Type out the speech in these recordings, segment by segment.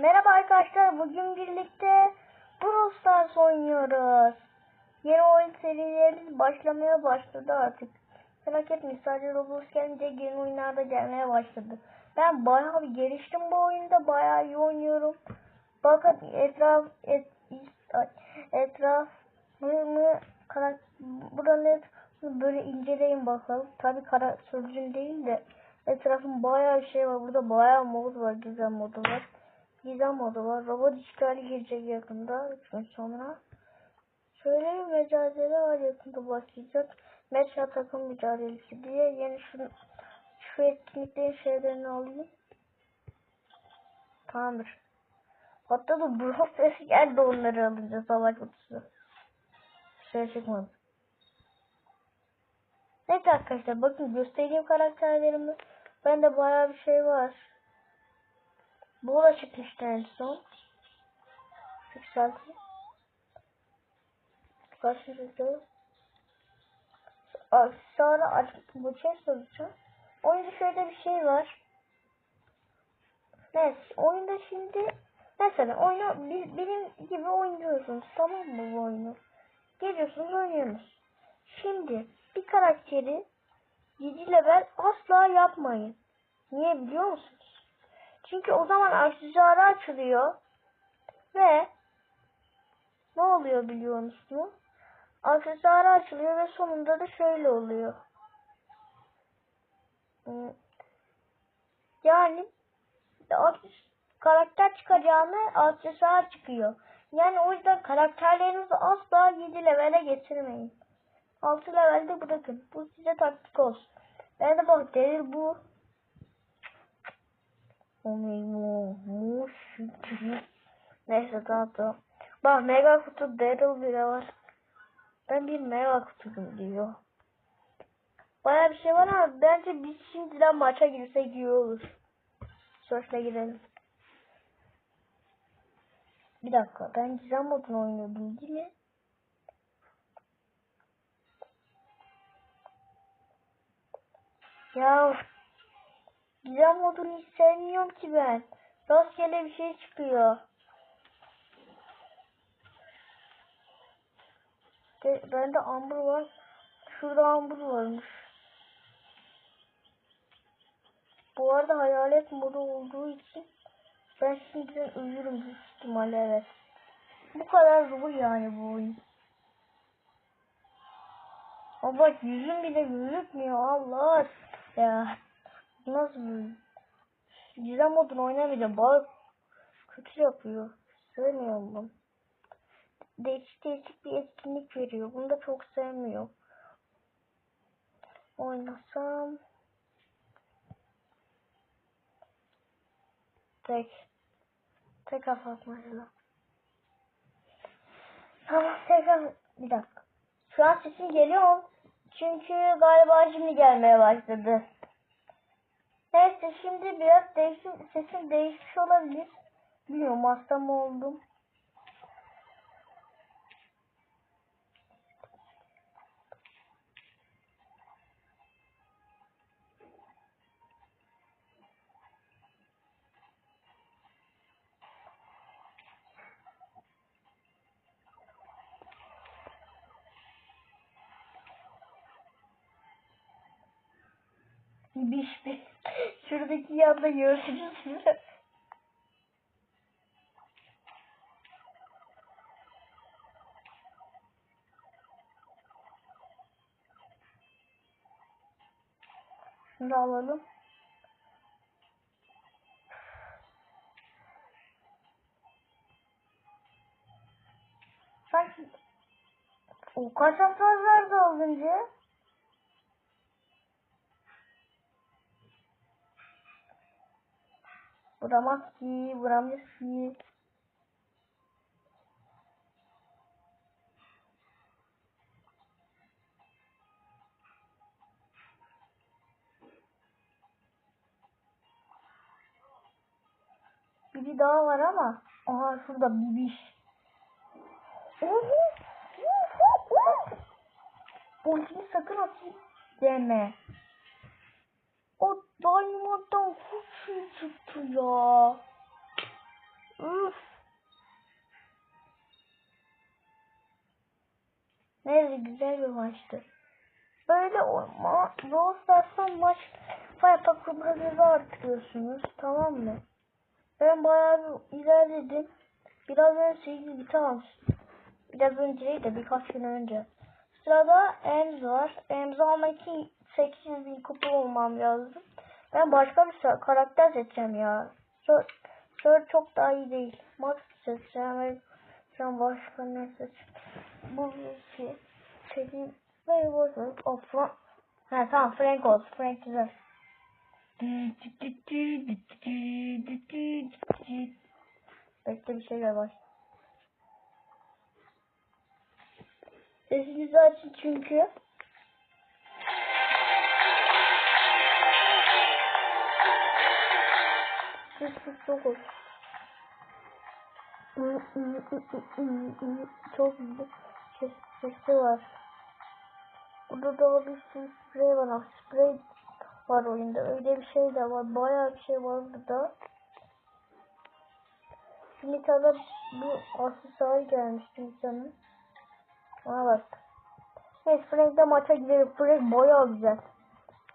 Merhaba arkadaşlar. Bugün birlikte Brawl Stars oynuyoruz. Yeni oyun serilerimiz başlamaya başladı artık. Merak etmeyin sadece Roblox gelince yeni oyunlar da gelmeye başladı. Ben bayağı bir geliştim bu oyunda. Bayağı iyi oynuyorum. Bakın etraf et, etrafımı karak buranın böyle inceleyin bakalım. Tabi kara sürücün değil de etrafım bayağı şey var. Burada bayağı mod var. Güzel modu var. Gizem modu var. Robot işgali girecek yakında. 3 gün sonra. Şöyle bir mücadele var yakında başlayacak. Mecha takım mücadelesi diye yeni şu, şu etkinliklerin şeylerini alayım. Tamamdır. Hatta da Brawl sesi geldi onları alınca savaş kutusu. Şey çıkmadı. Evet arkadaşlar bakın göstereyim karakterlerimi. Bende bayağı bir şey var. Bu da çıkmıştı en son. Yükselteyim. Karşınızda. Sonra açık bu şey soracağım. Oyunda şöyle bir şey var. Neyse oyunda şimdi mesela oyunu benim gibi oynuyorsunuz tamam mı bu oyunu? Geliyorsunuz oynuyorsunuz. Şimdi bir karakteri 7 level asla yapmayın. Niye biliyor musunuz? Çünkü o zaman aksesuarı açılıyor ve ne oluyor biliyor musunuz? Aksesuarı açılıyor ve sonunda da şöyle oluyor. Hmm. Yani karakter çıkacağına aksesuar çıkıyor. Yani o yüzden karakterlerinizi asla 7 levele getirmeyin. 6 levelde bırakın. Bu size taktik olsun. Ben de bak Daryl bu. Neyse tamam tamam. Bak mega kutu Daryl bile var. Ben bir mega kutuyum diyor. Baya bir şey var ama bence biz şimdiden maça girsek iyi olur. Sonuçta girelim. Bir dakika ben gizem modunu oynuyordum değil mi? Ya gizem modunu hiç sevmiyorum ki ben. Rastgele bir şey çıkıyor. De, bende Amber var. Şurada Amber varmış. Bu arada hayalet modu olduğu için ben şimdiden ölürüm büyük ihtimalle evet. Bu kadar zor yani bu oyun. Ama bak yüzüm bile gözükmüyor Allah ya. Nasıl? Gizem modunu oynamayacağım. Bak kötü yapıyor. Sevmiyorum. Değişik değişik bir etkinlik veriyor. Bunu da çok sevmiyorum. Oynasam tek tek atmak mesela. Tamam tekrar bir dakika. Şu an sesim geliyor? Çünkü galiba şimdi gelmeye başladı. Neyse şimdi biraz değişim, sesim değişmiş olabilir. Bilmiyorum hasta mı oldum. Yanda gördünüz mü? Şunu alalım. Sanki o kaç hafta az önce? Vuramaz ki, vuramaz ki. Biri daha var ama. Aha şurada bibiş. Ultimi sakın atayım deme. O Dayanmadan kurşun tuttu ya. Üf. Neyse güzel bir maçtı. Böyle olma. Brawl Stars'tan maç Firepack hızınızı arttırıyorsunuz. Tamam mı? Ben bayağı bir ilerledim. Biraz önce şey 8 bit Biraz önce değil de birkaç gün önce. Sırada Ems var. Ems almak için 8000 kupa olmam lazım. Ben başka bir karakter seçeceğim ya. Sör, çok daha iyi değil. Max seçeceğim şu başka ne seçeceğim? Bu şey. Seçeyim. Ve boş ver. O Frank. Ha tamam Frank olsun. Frank güzel. Bekle bir şeyler var. Sesinizi açın çünkü. Sus sus çok sesi var. Burada da bir sürü sprey var. Ah, Sprey var oyunda. Öyle bir şey de var. Bayağı bir şey var burada. Şimdi kadar bu aksesuar gelmişti insanın. Ona bak. Neyse Frank'le maça gidelim. Frank bayağı güzel.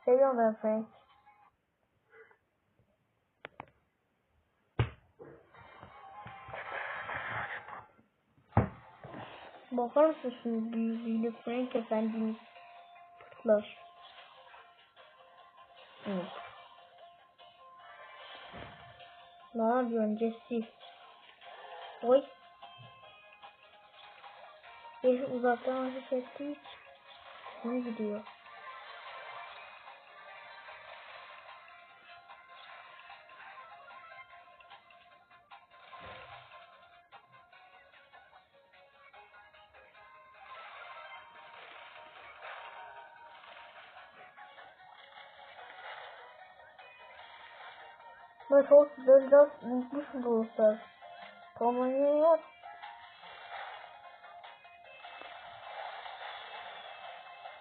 Seviyorum ben Frank. Bakar mısın şu büyüklüğüyle Frank efendimiz pırtlar. Evet. Ne yapıyorsun Jesse? Oy. Bir uzaktan ateş ettiği için ne gidiyor? Ben çok güzel biraz unutmuşum dostlar. Tamam yok.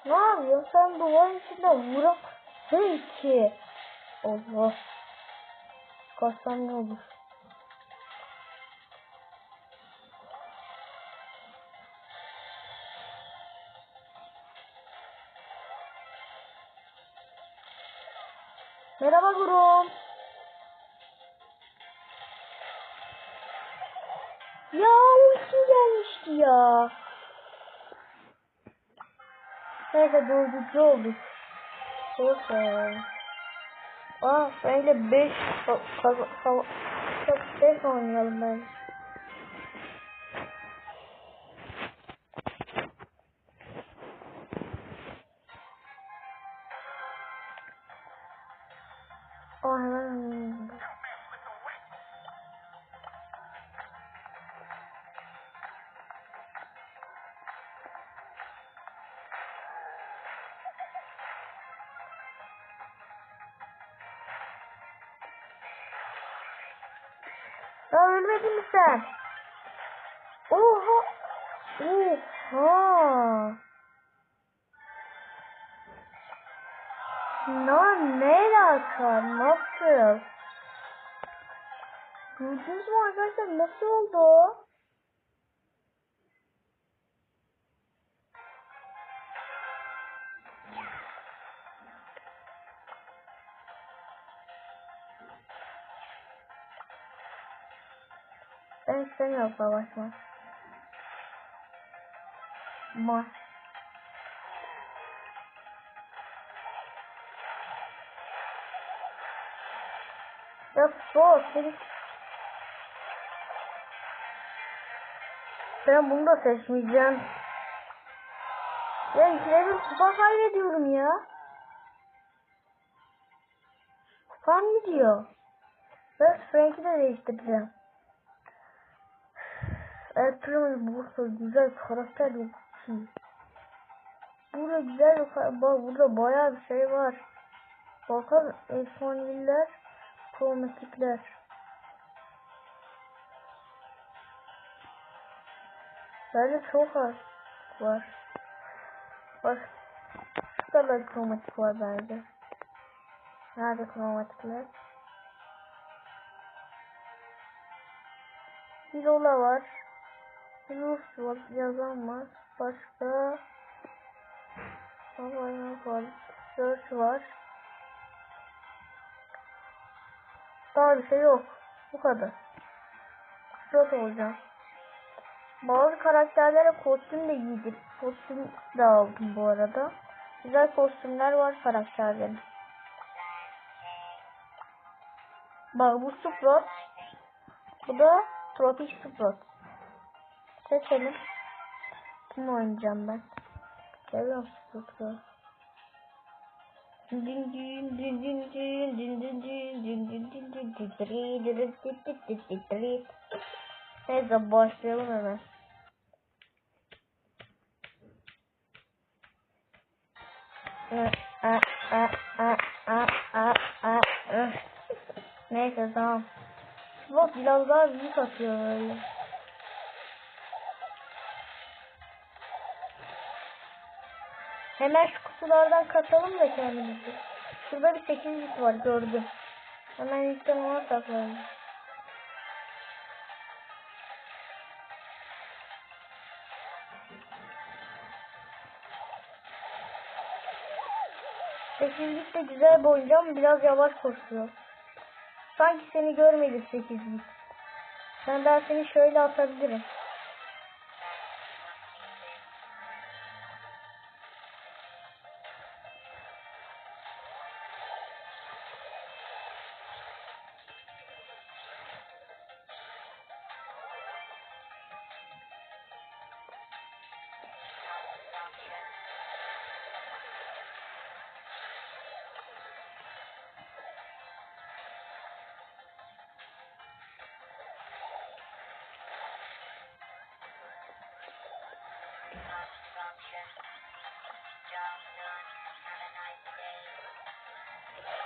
Ne yapıyorsun? Sen duvarın içinde vuramazsın ki. Allah. Kaçsam ne olur? Merhaba Gurum. Ya ulti gelmişti ya. Neyse dördüncü olduk. Neyse. Aa böyle 5 5 oynayalım ben. Ya ölmedin mi sen? Oha! Oha! Ne, ne alaka? Nasıl? Gördünüz mü arkadaşlar nasıl oldu? Ben istemiyorum savaşmak. Maç. Ya sus seni. Ben bunu da seçmeyeceğim. Ya ikide bir kupa kaybediyorum ya. Kupam gidiyor. Ben Frank'i de değiştireceğim. Ertuğrul Bursa güzel karakter yok. Burada güzel bir bak burada bayağı bir şey var. Bakın efsaneler, kromatikler. Bence çok az var. Bak şu kadar kromatik var bence. Nerede kromatikler? Hirola var. Rus var, yazan var. Başka Hava var. Search var. Daha bir şey yok. Bu kadar. Pilot olacağım. Bazı karakterlere kostüm de giydim. Kostüm de aldım bu arada. Güzel kostümler var karakterlerin. Bak bu Sprout. Bu da Tropic Sprout. Seçelim. Kim oynayacağım ben? Seviyorum Sprout'u. Neyse başlayalım hemen. Neyse tamam. Bak biraz daha büyük atıyor böyle. Hemen şu kutulardan katalım da kendimizi. Şurada bir 8 var gördüm. Hemen ilkten ona saklayalım. Sekizlik de güzel bir oyuncu ama biraz yavaş koşuyor. Sanki seni görmedi sekizlik. Ben ben seni şöyle atabilirim.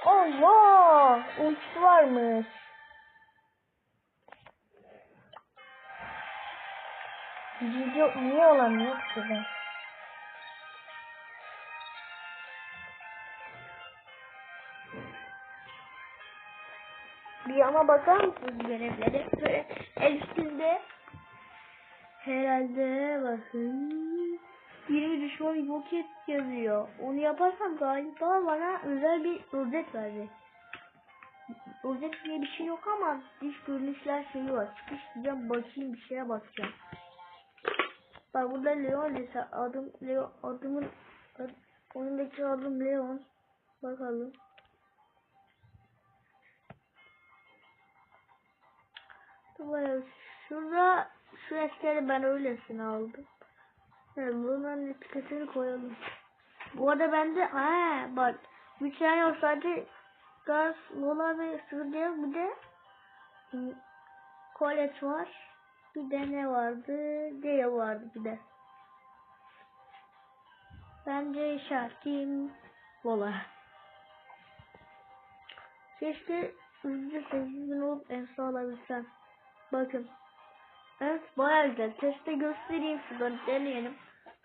Allah! Ultisi varmış. Video niye olamıyor ki ben? Bir yana bakar mısınız görevlere? Böyle el herhalde bakın 20 düşman yok et yazıyor. Onu yaparsam galiba bana özel bir rozet verecek. Rozet diye bir şey yok ama dış görünüşler şeyi var. Çıkış diyeceğim bakayım bir şeye bakacağım. Bak burada Leon lise adım Leon adımın ad, oyundaki adım Leon. Bakalım. Şurada şu eskeri ben öylesine aldım. Evet, bunların etiketini koyalım. Bu arada bende ha bak bir tane yok sadece gaz, mola ve sürüde bir de kolet var. Bir de ne vardı? Gale vardı bir de. Bence şarkım mola. Keşke hızlıca 8000 olup en sağ alabilsem. Bakın. Evet baya güzel. Teste göstereyim şuradan deneyelim.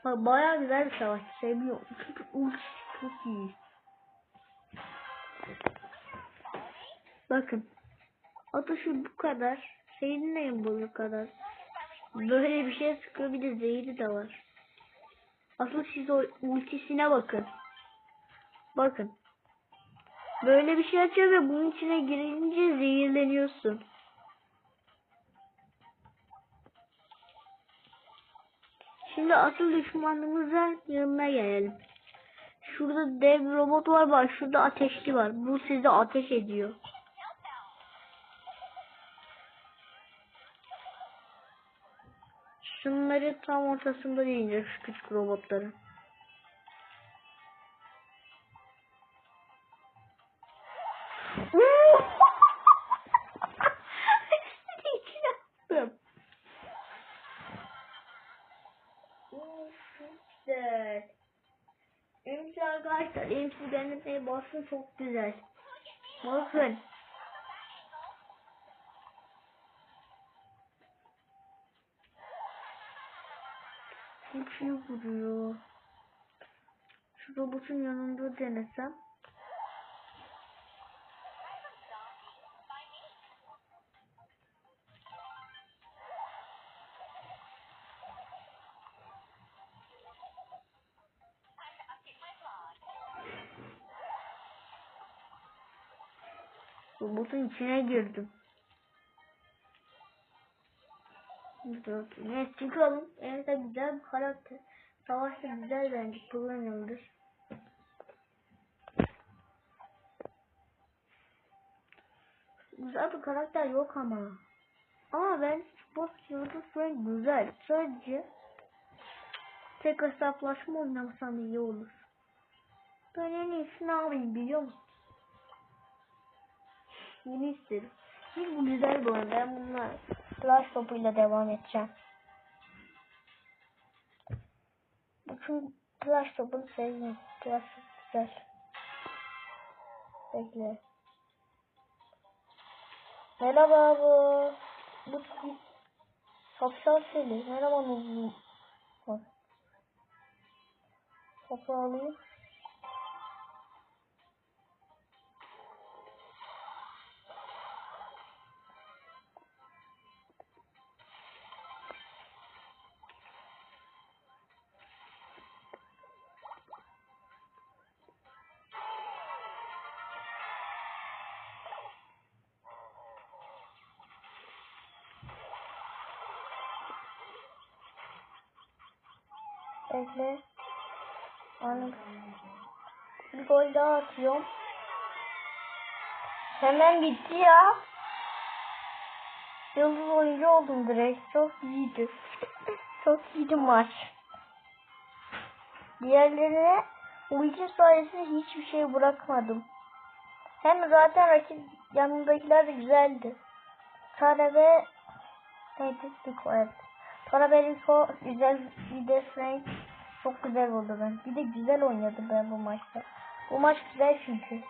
Bak baya güzel bir savaş. Seviyorum. Çünkü ulti çok iyi. Bakın. Atışı bu kadar. Neyim bu kadar. Böyle bir şey sıkıyor bir de zehri de var. Asıl siz o ultisine bakın. Bakın. Böyle bir şey açıyor ve bunun içine girince zehirleniyorsun. Şimdi asıl düşmanımızın yanına gelelim. Şurada dev robot var bak şurada ateşli var. Bu size ateş ediyor. Şunları tam ortasında yiyecek şu küçük robotları. İçine güzel. Emsi arkadaşlar Emsi denemeye basın çok güzel. Bakın. İyi vuruyor. Şu robotun yanında denesem. Robotun içine girdim. Neyse çıkalım. Evet de güzel bir karakter. Savaşta güzel bence kullanılır. Güzel bir karakter yok ama. Ama ben Boss Yıldız Frank güzel. Sadece tek hesaplaşma oynamasam iyi olur. Ben en iyisi ne yapayım biliyor musun? Yeni isterim. Hiç bu güzel bir oyun. Ben bununla flash topuyla devam edeceğim. Bütün flash topunu sevdim. Flash top güzel. Bekle. Merhaba bu. Bu Şapşal seni. Merhaba. Bak. Kapı alayım. Daha atıyorum. Hemen bitti ya. Yıldız oyuncu oldum direkt. Çok iyiydi. Çok iyiydi maç. Diğerlerine ulti sayesinde hiçbir şey bırakmadım. Hem zaten rakip yanındakiler de güzeldi. Tara neydi? Evet. Tara ve Rico güzel bir de Frank çok güzel oldu ben. Bir de güzel oynadı ben bu maçta. Bu maç güzel çünkü.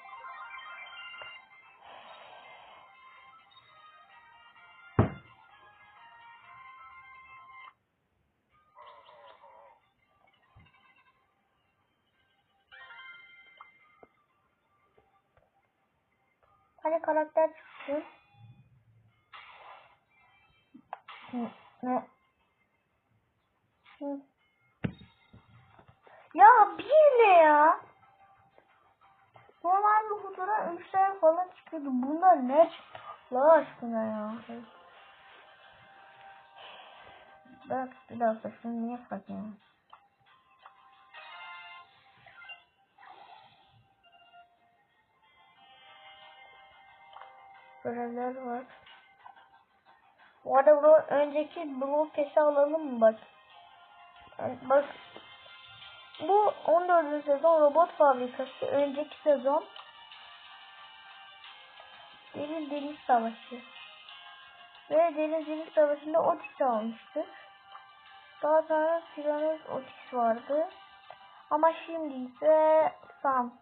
Hadi karakter çıksın. Ya bir ne ya? Normal bir kutuda 3 tane falan çıkıyordu. Bunlar ne çıktı? Aşkına ya. Bak bir dakika şunu niye bakayım? Görevler var. Bu arada bu önceki Blue Pass'i alalım mı bak. Bak bu 14. sezon robot fabrikası. Önceki sezon Deniz Deniz Savaşı. Ve Deniz Deniz Savaşı'nda Otis almıştı. Daha sonra Tiranos Otis vardı. Ama şimdi ise Sam.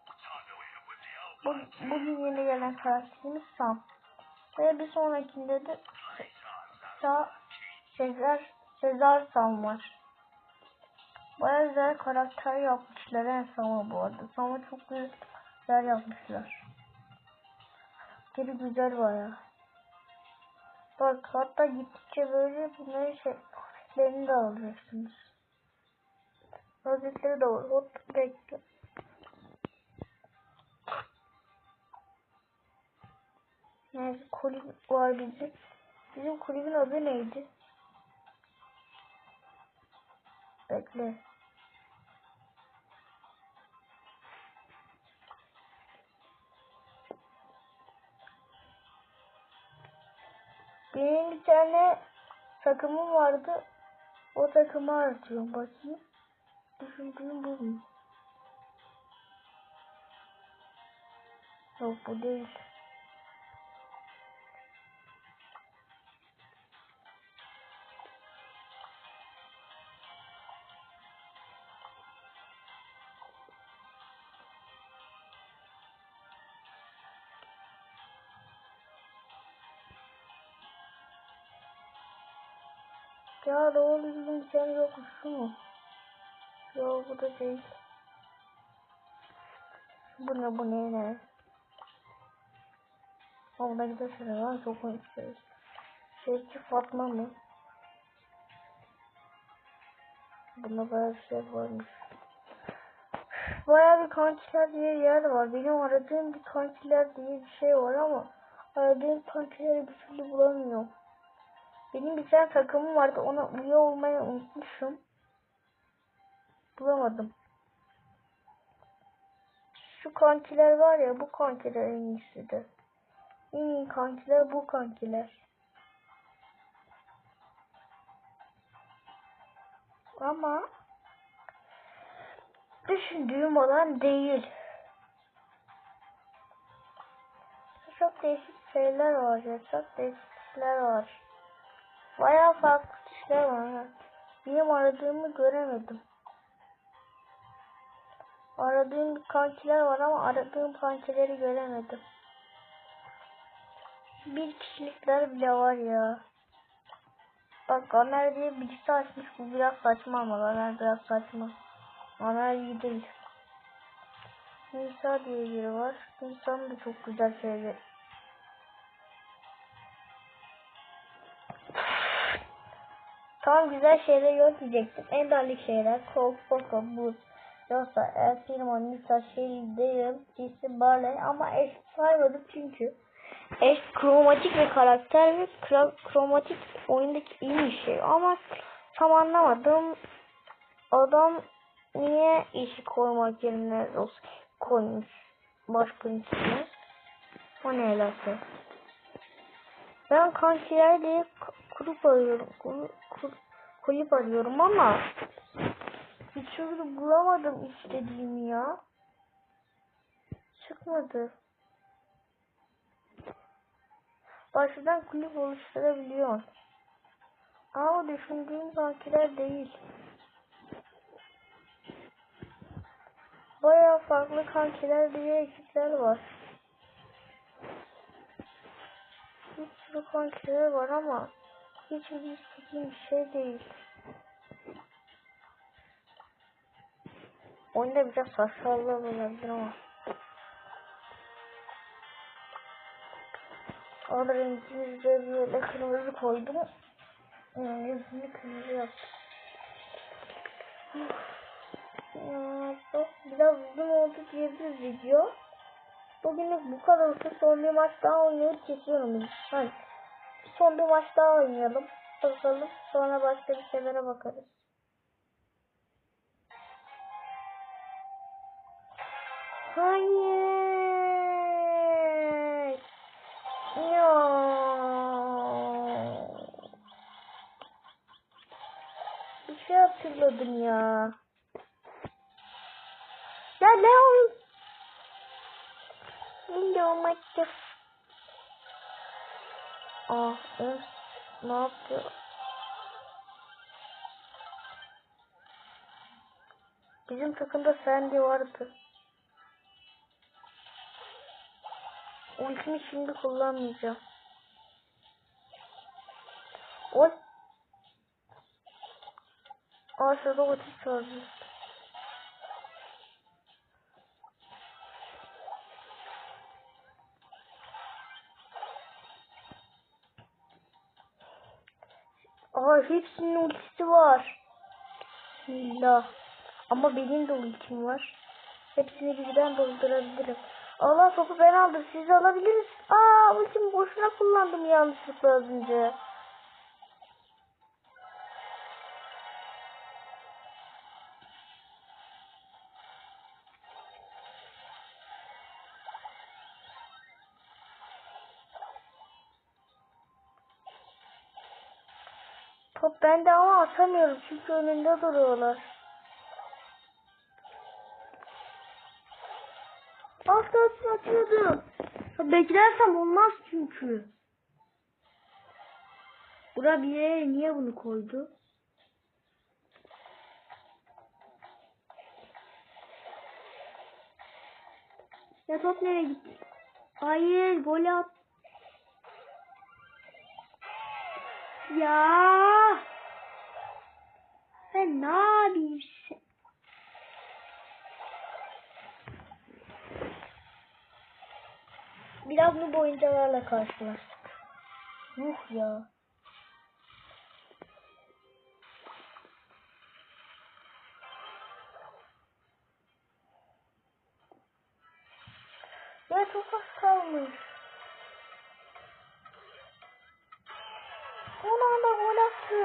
Bu, bugün yeni gelen karakterimiz Sam. Ve bir sonrakinde de Sa Sezar, Sezar Sam var. Baya güzel karakter yapmışlar en Sam'a bu arada. Sam'a çok güzel yapmışlar. Geri güzel baya. Bak hatta gittikçe böyle bunların şeylerini de alacaksınız. Rozetleri de var. Hop bekle. Neyse kulüp var bizim. Bizim kulübün adı neydi? Bekle. Benim bir tane takımım vardı. O takımı artıyorum. Bakayım. Düşündüğüm bu mu? Yok bu değil. Ya doğru düzgün bir tane yok şu mu? Yok bu da değil. Bu ne bu ne ne? Orada giderse lan çok konuşuyoruz. Şeyci Fatma mı? Bunda bayağı bir şey varmış. Bayağı bir kantiler diye yer var. Benim aradığım bir kantiler diye bir şey var ama aradığım kankileri bir türlü bulamıyorum. Benim bir tane takımım vardı ona üye olmayı unutmuşum. Bulamadım. Şu kankiler var ya bu kankiler en iyisidir. En iyi kankiler bu kankiler. Ama düşündüğüm olan değil. Çok değişik şeyler var ya. Çok değişik işler var. Bayağı farklı işler var. Benim aradığımı göremedim. Aradığım kankiler var ama aradığım kankileri göremedim. Bir kişilikler bile var ya. Bak Gamer diye birisi açmış. Bu biraz saçma ama Gamer biraz saçma. Gamer iyi değil. Nisa diye biri var. Nisa'nın da çok güzel şeyler. Tam güzel şeyler yok diyecektim. En dandik şeyler. Coke, Poco, Boost, Yosa, El Primo, Nisa, Shelly, Dale, Jesse, Barley. Ama eş saymadım çünkü. Eş kromatik ve karakter ve kromatik oyundaki iyi bir şey. Ama tam anlamadım. Adam niye işi koymak yerine Rose koymuş? Başkanın içine. O ne alaka? Ben kankiler diye kulüp arıyorum kul- kul- kulüp arıyorum ama bir türlü bulamadım istediğimi ya çıkmadı Başladan kulüp oluşturabiliyorsun. Ama düşündüğüm kankiler değil. Bayağı farklı kankiler diye ekipler var. Bir sürü kankiler var ama hiçbir istediğim bir şey değil. Oyunda biraz saçmalığı olabilir ama. Orada renkli böyle kırmızı koydum. Yani yüzünü kırmızı yaptım. Ya, çok biraz uzun oldu diyebiliriz video. Bugünlük bu kadar olsun. Son bir maç daha oynayıp kesiyorum. Hadi. Son bir maç daha oynayalım. Bakalım. Sonra başka bir şeylere bakarız. Hayır. Takımda Sandy vardı. Ultimi şimdi kullanmayacağım. Oy. Aa şurada ulti çaldı. Aa hepsinin ultisi var. Bismillah. Ama benim de ultim var. Hepsini birden doldurabilirim. Allah topu ben aldım. Siz alabiliriz. Aa ultimi boşuna kullandım yanlışlıkla az önce. Top bende ama atamıyorum çünkü önünde duruyorlar. Atıyordum. Ya Beklersem olmaz çünkü. Bura bir yere niye bunu koydu? Ya top nereye gitti? Hayır gol at. Ya. Ben ne yapayım? biraz noob oyuncularla karşılaştık. Yuh ya. Ya çok az kalmış. Son anda gol attı.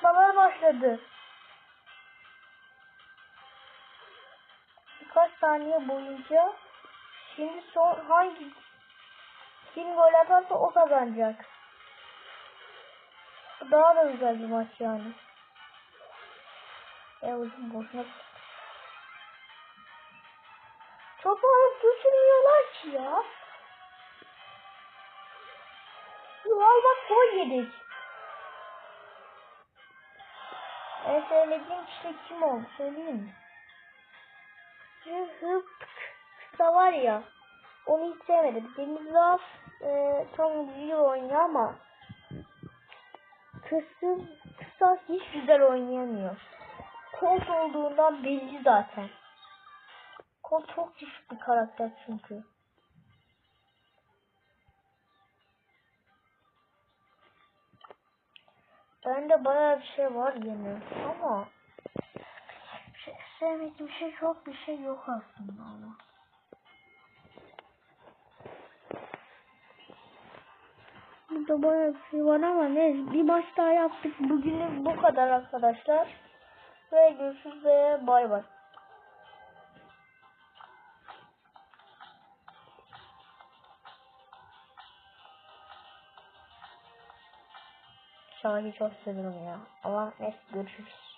Uzatmalar başladı. Birkaç saniye boyunca şimdi son hangi kim gol atarsa o kazanacak. Daha da güzel bir maç yani. E uzun boşuna Topu alıp götürmüyorlar ki ya. Yuval bak gol yedik. En sevmediğim kişi kim oldu söyleyeyim mi? Hıp kısa var ya. Onu hiç sevmedim. Deniz Laf e, tam iyi oynuyor ama kısa, kısa hiç güzel oynayamıyor. Kolt olduğundan belli zaten. Colt çok çeşitli bir karakter çünkü. Bende bayağı bir şey var yine ama şey, sevmediğim şey çok bir şey yok aslında ama. Burada bayağı bir şey var ama ne bir maç daha yaptık. Bugünlük bu kadar arkadaşlar. Ve görüşürüz ve bay bay. Şahane çok seviyorum ya. Ama neyse görüşürüz.